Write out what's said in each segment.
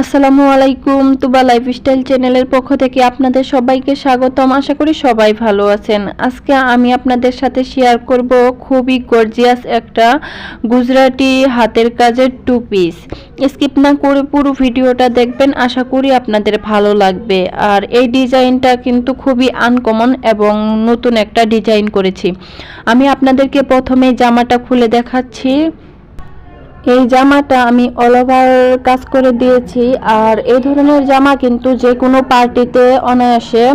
আসসালামু আলাইকুম, তুবা লাইফস্টাইল চ্যানেলের পক্ষ থেকে আপনাদের সবাইকে স্বাগতম। আশা করি সবাই ভালো আছেন। আজকে আমি আপনাদের সাথে শেয়ার করব খুবই গর্জিয়াস একটা গুজরাটি হাতের কাজের টু পিস স্কিপ না করে পুরো ভিডিওটা দেখবেন, আশা করি আপনাদের ভালো লাগবে। আর এই ডিজাইনটা কিন্তু খুবই আনকমন এবং নতুন একটা ডিজাইন করেছি। আমি আপনাদেরকে প্রথমে জামাটা খুলে দেখাচ্ছি। এই জামাটা আমি অল কাজ করে দিয়েছি। আর এই ধরনের জামা কিন্তু যে কোনো পার্টিতে অনায়াসে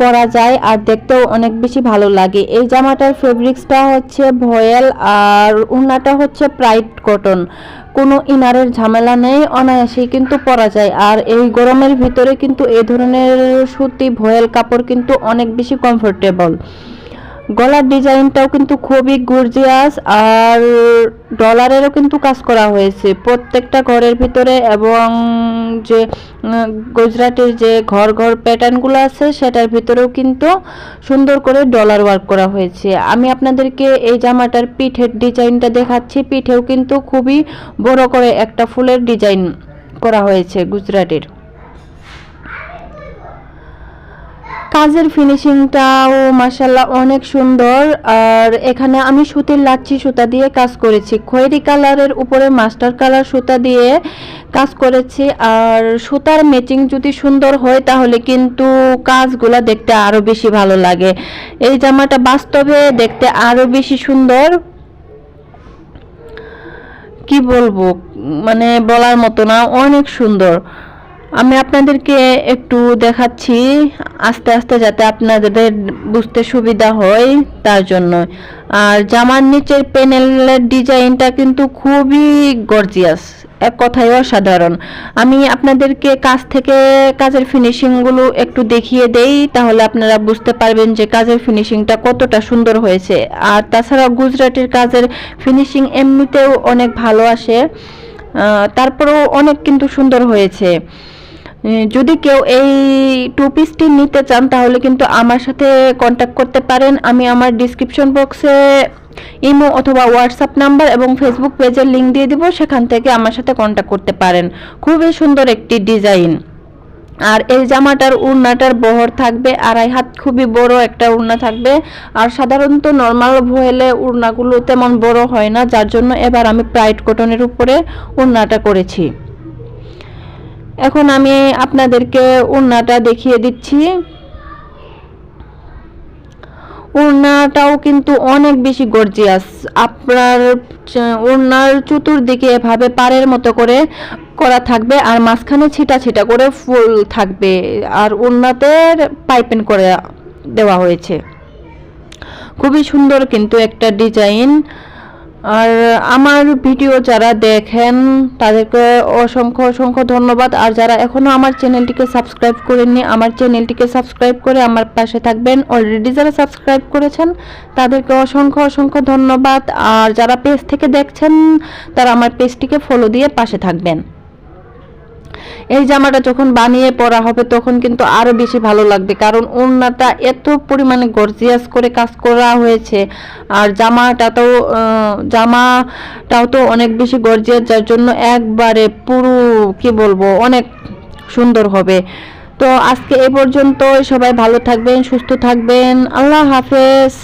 পরা যায় আর দেখতেও অনেক বেশি ভালো লাগে। এই জামাটার ফেব্রিক্সটা হচ্ছে ভয়েল আর উন্নাটা হচ্ছে প্রাইট কটন কোনো ইনারের ঝামেলা নেই, অনায়াসেই কিন্তু পরা যায়। আর এই গরমের ভিতরে কিন্তু এই ধরনের সুতি ভয়েল কাপড় কিন্তু অনেক বেশি কমফোর্টেবল গলার ডিজাইনটাও কিন্তু খুবই গর্জিয়াস আর ডলারেরও কিন্তু কাজ করা হয়েছে। প্রত্যেকটা ঘরের ভিতরে এবং যে গুজরাটের যে ঘর ঘর প্যাটার্নগুলো আছে, সেটার ভিতরেও কিন্তু সুন্দর করে ডলার ওয়ার্ক করা হয়েছে। আমি আপনাদেরকে এই জামাটার পিঠের ডিজাইনটা দেখাচ্ছি। পিঠেও কিন্তু খুবই বড় করে একটা ফুলের ডিজাইন করা হয়েছে গুজরাটের। কাজের ফিনিশিংটাও মাসাল্লাহ অনেক সুন্দর। আর এখানে আমি সুতির লাচ্ছি সুতা দিয়ে কাজ করেছি। খয়েরি কালারের উপরে মাস্টার কালার সুতা দিয়ে কাজ করেছি। আর সুতার ম্যাচিং যদি সুন্দর হয়, তাহলে কিন্তু কাজগুলা দেখতে আরও বেশি ভালো লাগে। এই জামাটা বাস্তবে দেখতে আরও বেশি সুন্দর। কি বলব? মানে বলার মতো না, অনেক সুন্দর। আমি আপনাদেরকে একটু দেখাচ্ছি আস্তে আস্তে যাতে আপনাদের বুঝতে সুবিধা হয় তার জন্য। আর জামার নিচের প্যানেলের ডিজাইনটা কিন্তু খুবই গর্জিয়াস, এক কথায় অসাধারণ। আমি আপনাদেরকে কাজ থেকে কাজের ফিনিশিংগুলো একটু দেখিয়ে দেই, তাহলে আপনারা বুঝতে পারবেন যে কাজের ফিনিশিংটা কতটা সুন্দর হয়েছে। আর তাছাড়া গুজরাটের কাজের ফিনিশিং এমনিতেও অনেক ভালো আসে। তারপরেও অনেক কিন্তু সুন্দর হয়েছে। যদি কেউ এই টু পিসটি নিতে চান, তাহলে কিন্তু আমার সাথে কন্ট্যাক্ট করতে পারেন। আমি আমার ডিসক্রিপশন বক্সে ইমো অথবা হোয়াটসঅ্যাপ নাম্বার এবং ফেসবুক পেজের লিংক দিয়ে দিব, সেখান থেকে আমার সাথে কন্ট্যাক্ট করতে পারেন। খুবই সুন্দর একটি ডিজাইন আর এই জামাটার উড়নাটার বহর থাকবে, আড়াই হাত খুবই বড় একটা উড়না থাকবে। আর সাধারণত নর্মাল ভয়েলে উড়নাগুলো তেমন বড় হয় না, যার জন্য এবার আমি প্রাইড কটনের উপরে উড়নাটা করেছি। এখন আমি আপনাদেরকে উড়নাটা দেখিয়ে দিচ্ছি। ওড়নাটাও কিন্তু অনেক বেশি গর্জিয়াস আপনার ওড়নার চতুর্দিকে এভাবে পাড়ের মতো করে করা থাকবে আর মাঝখানে ছিটা ছিটা করে ফুল থাকবে। আর ওড়নাতে পাইপেন করে দেওয়া হয়েছে। খুবই সুন্দর কিন্তু একটা ডিজাইন। আর আমার ভিডিও যারা দেখেন, তাদেরকে অসংখ্য অসংখ্য ধন্যবাদ। আর যারা এখনও আমার চ্যানেলটিকে সাবস্ক্রাইব করেননি, আমার চ্যানেলটিকে সাবস্ক্রাইব করে আমার পাশে থাকবেন। অলরেডি যারা সাবস্ক্রাইব করেছেন, তাদেরকে অসংখ্য অসংখ্য ধন্যবাদ। আর যারা পেজ থেকে দেখছেন, তারা আমার পেজটিকে ফলো দিয়ে পাশে থাকবেন। এই জামাটা যখন বানিয়ে পরা হবে, তখন কিন্তু আরও বেশি ভালো লাগবে। কারণ ওড়নাটা এত পরিমাণে গর্জিয়াস করে কাজ করা হয়েছে। আর জামাটা তো জামাটাও তো অনেক বেশি গর্জিয়াস যার জন্য একবারে পুরো, কি বলব, অনেক সুন্দর হবে। তো আজকে এ পর্যন্ত সবাই ভালো থাকবেন, সুস্থ থাকবেন। আল্লাহ হাফেজ।